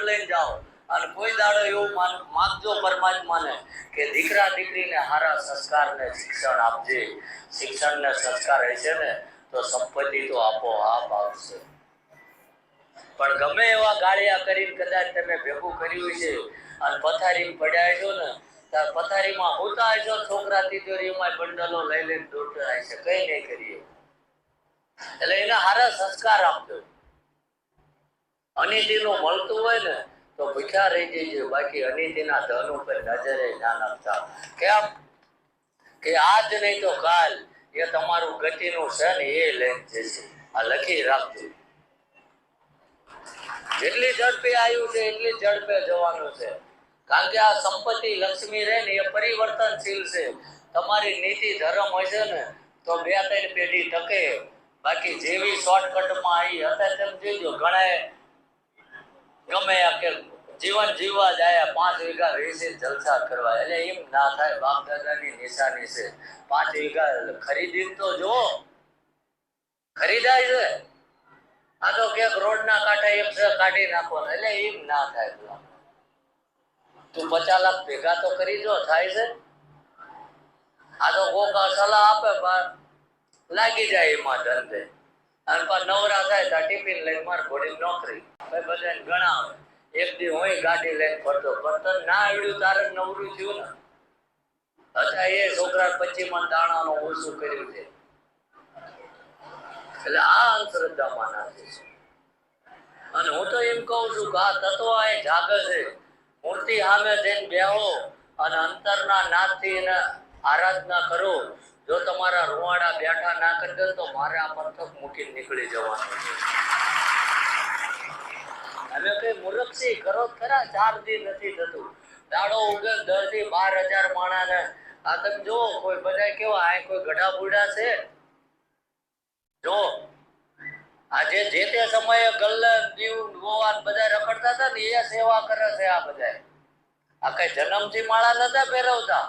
Loan લઈને જાઓ. અને કોઈ દાડો એવું માન- માગજો પરમાત્માને કે દીકરા દીકરીને સારા સંસ્કાર ને શિક્ષણ આપજે. શિક્ષણ ને સંસ્કાર હશે ને, તો સંપત્તિ તો આપોઆપ આવશે. પણ ગમે એવા ગાળિયા કરીને કદાચ તમે ભેગું કર્યું છે અને પથારી પડ્યા છો ને ત્યારે પથારીમાં હોતા છો છોકરા તિજોરીમાં બંડલો લઈ લઈને દોડતા છે. કઈ નહીં કરીએ. એટલે એને સારા સંસ્કાર આપજો. અનિતિનું મળતું હોય ને, તો ભૂખ્યા રહી જઈએ બાકી અનિતિના ધન ઉપર નજરે ના નાખતા. કેમ કે આજ નહીં તો કાલ એ તમારું ગતિનું છે ને એ લઈને જશે. આ લખી રાખજો. જેટલી ઝડપે આવ્યું છે, એટલી ઝડપે જવાનું છે. કારણ કે આ સંપત્તિ લક્ષ્મી રહે ને એ પરિવર્તનશીલ છે. તમારી નીતિ ધર્મ હશે ને, તો બે ત્રણ પેઢી ટકે. બાકી જેવી શોર્ટકટમાં આવી હતા તેમ જોજો ઘણા ગમે કે જીવન જીવવા જાય, પાંચ વીઘા વેચી જલસા કરવા એટલે એમ ના થાય બાપ દાદાની નિશાની છે. પાંચ વીઘા ખરીદી તો જો ખરીદાય છે. આ તો ક્યાંક રોડ ના કાંઠે એમ છે, કાઢી નાખો એટલે એમ ના થાય તું પચાસ લાખ ભેગા તો કરી જો, થાય છે. આ તો કોક સલાહ આપે, પણ લાગી જાય એમાં ધંધે. અને નવરા થાય તો ટિફિન લઈને માર ઘોડી નોકરી. ભાઈ બધાને ગણાવે. એક દી હું ગાડી લઈને ફરતો. ફરતો ના આવડ્યું, તારે નવરું થયું ને? અથવા એ છોકરા પચી મણ દાણાનું ઓછું કર્યું છે. એટલે આ અંધશ્રદ્ધામાં નાખે છે. અને હું તો એમ કહું છું કે આ તત્વ અહીં જાગે છે. મૂર્તિ સામે જઈને બેહો અને અંતરના નાથથી એને આરાધના કરો. જો તમારા રૂવાડા બેઠા ના કરી તો મારે આ પંથક મૂકીને નીકળી જવાનું અમે કઈ મૂર્ખસી કરો ખરા ચાર દી નથી થતું. દાડો ઉગે દસથી બાર હજાર માણાને આ તમે જુઓ, કોઈ બધા કેવા, આ કોઈ ગઢા બુડા છે? જો આજે જે તે સમયે ગલ્લન દીવ ગોવાન બધા રખડતા હતા ને, એ સેવા કરે છે આ બધા આ કઈ જન્મથી માળા નતા ફેરવતા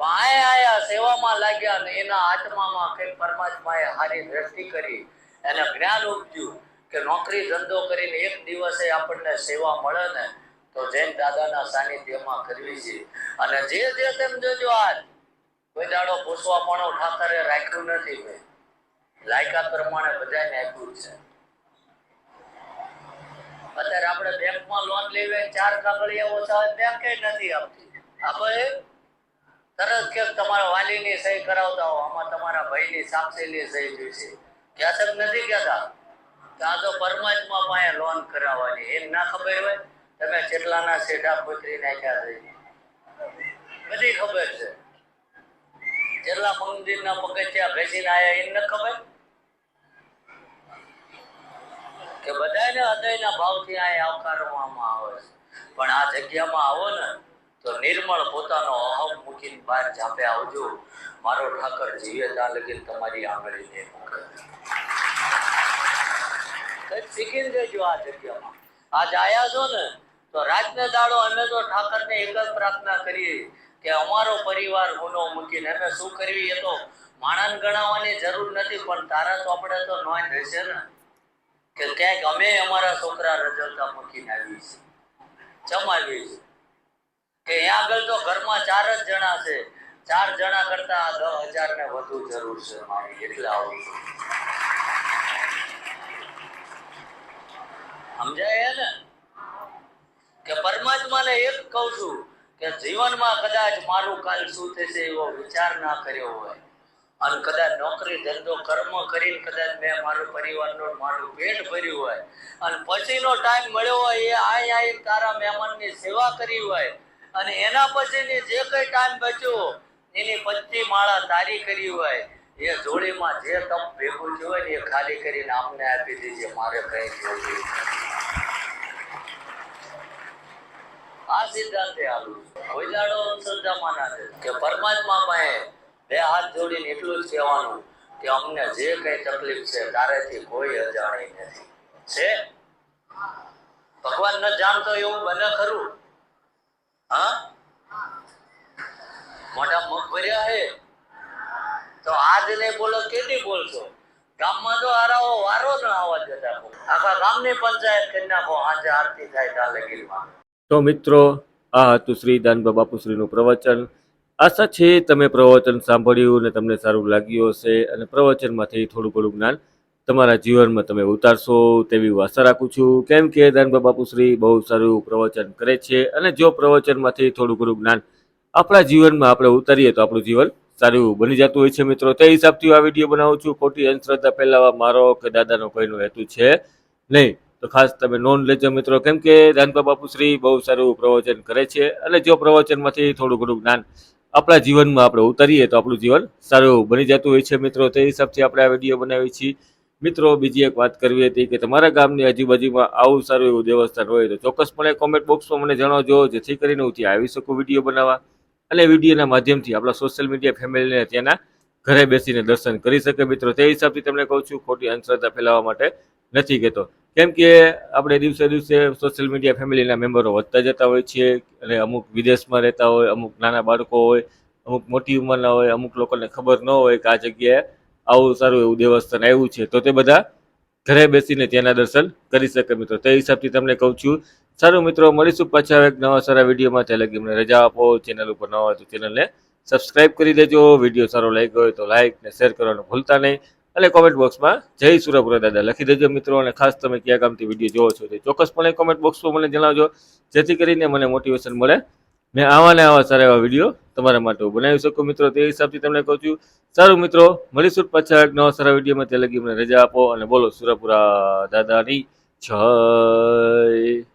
પણ આયા સેવામાં લાગ્યા ને એના આત્મામાં કઈ પરમાત્માએ હારી દ્રષ્ટિ કરી. એને જ્ઞાન ઉપજ્યું કે નોકરી ધંધો કરીને એક દિવસે આપણને સેવા મળે ને તો જૈન દાદાના સાનિધ્યમાં કરવી છે. અને જે જે તેમ જોજો આજ કોઈ દાડો પૂછવા પણ ઠાકરે રાખ્યું નથી ભાઈ લાયકાત પ્રમાણે બધાને આપ્યું છે. અત્યારે આપણે બેંકમાં લોન લેવી ચાર કાગળિયા ઓછા હોય બેંક નથી આપતી. આપણે તરત કે તમારા વાલીની સહી કરાવતા હો? આમાં તમારા ભાઈની સાક્ષીની સહી જોઈશે ક્યાં નથી કહેતા ત્યાં તો પરમાત્મા પાસે લોન કરાવવાની. એમ ના ખબર હોય? તમે કેટલાના શેઢા પુત્રી નાખ્યા છે. બધી ખબર છે. કેટલા મંદિરના પગથિયા ઘસીને આયા એને ખબર? કે બધાને હૃદયના ભાવથી અહીંયા આવકારવામાં આવે છે. પણ આ જગ્યામાં આવો ને, તો નિર્મળ પોતાનો અહમ મૂકીને બહાર જાપે આવજો. મારો ઠાકર જીવે ત્યાં લગી તમારી આંગળી નહીં મૂકે કંઈક શીખીને જજો આ જગ્યામાં. આજ આયા છો ને, તો રાતને દાડો અમે તો ઠાકરને એક જ પ્રાર્થના કરીએ કે અમારો પરિવાર ગુનો મૂકીને, અમે શું કરવી એ તો માણસ ગણાવવાની જરૂર નથી, પણ તારા તો આપણે તો નોંધ રહેશે ને, કે ક્યાંક અમે અમારા છોકરા રજવતા મૂકીને આવી છે જમાવી છે કે અહીંયા આગળ તો ઘરમાં ચાર જ જણા છે. ચાર જણા કરતા દસ હજાર ને વધુ જરૂર છે મારી એટલે આવું સમજાય ને? કે પરમાત્માને એક કહું છું કે જીવનમાં કદાચ મારું કાલ શું થશે એવો વિચાર ના કર્યો હોય. અને કદાચ નોકરી, ધંધો, કર્મ કરીને કદાચ મેં મારું પરિવારનો મારું પેટ ભર્યું હોય. અને પછીનો ટાઈમ મળ્યો હોય એ આઈ આઈ તારા મહેમાનની સેવા કરી હોય. અને એના પછીની જે કઈ ટાઈમ બચ્યો, એની પચ્ચી માળા તારી કરી હોય. એ જોડીમાં જે તપ ભેગું થયું હોય ને એ ખાલી કરીને અમને આપી દીજે, મારે કઈ જોયું આ સિદ્ધાંતે આવ્યું કોઈ દાડો છે. કે પરમાત્મા પાસે બે હાથ જોડીને એટલું જ કહેવાનું કે અમને જે કઈ તકલીફ છે, તારેથી કોઈ અજાણી નથી. છે? ભગવાન ન જાણતો એવું બને ખરું? હા? મુખ ભર્યા હે? તો આજ ને બોલો કેટલી બોલશો? ગામમાં તો હારાઓ વારો જ આવવા જતા. આખા ગામની પંચાયત કરી નાખો આજે આરતી થાય કાલે ગીરમાં તો મિત્રો, આ હતું શ્રી દાનબા બાપુશ્રીનું પ્રવચન. આશા છે તમે પ્રવચન સાંભળ્યું અને તમને સારું લાગ્યું હશે અને પ્રવચનમાંથી થોડું ઘણું જ્ઞાન તમારા જીવનમાં તમે ઉતારશો તેવી હું આશા રાખું છું. કેમ કે દાનબા બાપુશ્રી બહુ સારું પ્રવચન કરે છે અને જો પ્રવચનમાંથી થોડું ઘણું જ્ઞાન આપણા જીવનમાં આપણે ઉતારીએ તો આપણું જીવન સારું બની જતું હોય છે મિત્રો. તે હિસાબથી આ વીડિયો બનાવું છું. ખોટી અંધશ્રદ્ધા ફેલાવવા મારો કે દાદાનો કોઈનો હેતુ છે નહીં. તો ખાસ તમે નોંધ લેજો મિત્રો. કેમ કે દાનબા બાપુશ્રી બહુ સારું પ્રવચન કરે છે અને જો પ્રવચનમાંથી થોડું ઘણું જ્ઞાન આપણા જીવનમાં આપણે ઉતારીએ તો આપણું જીવન સારું બની જતું હોય છે મિત્રો. તે હિસાબથી આપણે આ વીડિયો બનાવીએ છીએ. મિત્રો, બીજી એક વાત કરવી હતી કે તમારા ગામની આજુબાજુમાં આવું સારું એવું દેવસ્થાન હોય તો ચોક્કસપણે કોમેન્ટ બોક્સમાં મને જણાવજો, જેથી કરીને હું ત્યાં આવી શકું વીડિયો બનાવવા. અને વિડીયોના માધ્યમથી આપણા સોશિયલ મીડિયા ફેમિલીને ત્યાંના ઘરે બેસીને દર્શન કરી શકે. મિત્રો, તે હિસાબથી તમને કહું છું, ખોટી અંધશ્રદ્ધા ફેલાવવા માટે નથી કહેતો. કેમ કે આપણે દિવસે દિવસે સોશિયલ મીડિયા ફેમિલીના મેમ્બરો વધતા જતા હોય છે અને અમુક વિદેશમાં રહેતા હોય, અમુક નાના બાળકો હોય, અમુક મોટી ઉંમરના હોય, અમુક લોકોને ખબર ન હોય કે આ જગ્યાએ આવું સારું એવું દેવસ્થાન આવ્યું છે, તો તે બધા ઘરે બેસીને ત્યાંના દર્શન કરી શકે મિત્રો. તે હિસાબથી તમને કહું છું, સારું મિત્રો, મળીશું પાછા એક નવા સારા વિડીયોમાં. ત્યાં લગી મને રજા આપો ચેનલ ઉપર નવા હોય તો ચેનલને સબસ્ક્રાઇબ કરી દેજો. વીડિયો સારો લાગ્યો હોય તો લાઇક ને શેર કરવાનું ભૂલતા નહીં. અને કોમેન્ટ બોક્સમાં જય સુરપુરા દાદા લખી દેજો મિત્રો. અને ખાસ તમે કયા ગામથી વીડિયો જોવો છો તે ચોક્કસપણે કોમેન્ટ બોક્સમાં મને જણાવજો. જેથી કરીને મને મોટિવેશન મળે. મેં આવા ને આવા સારા એવા વીડિયો તમારા માટે હું બનાવી શકું? મિત્રો, તે હિસાબથી તમને કહું છું. સારું, મિત્રો, મળીશું પાછા એક નવા સારા વિડીયોમાં ત્યાં લગી મને રજા આપો અને બોલો, સુરપુરા દાદાની જય.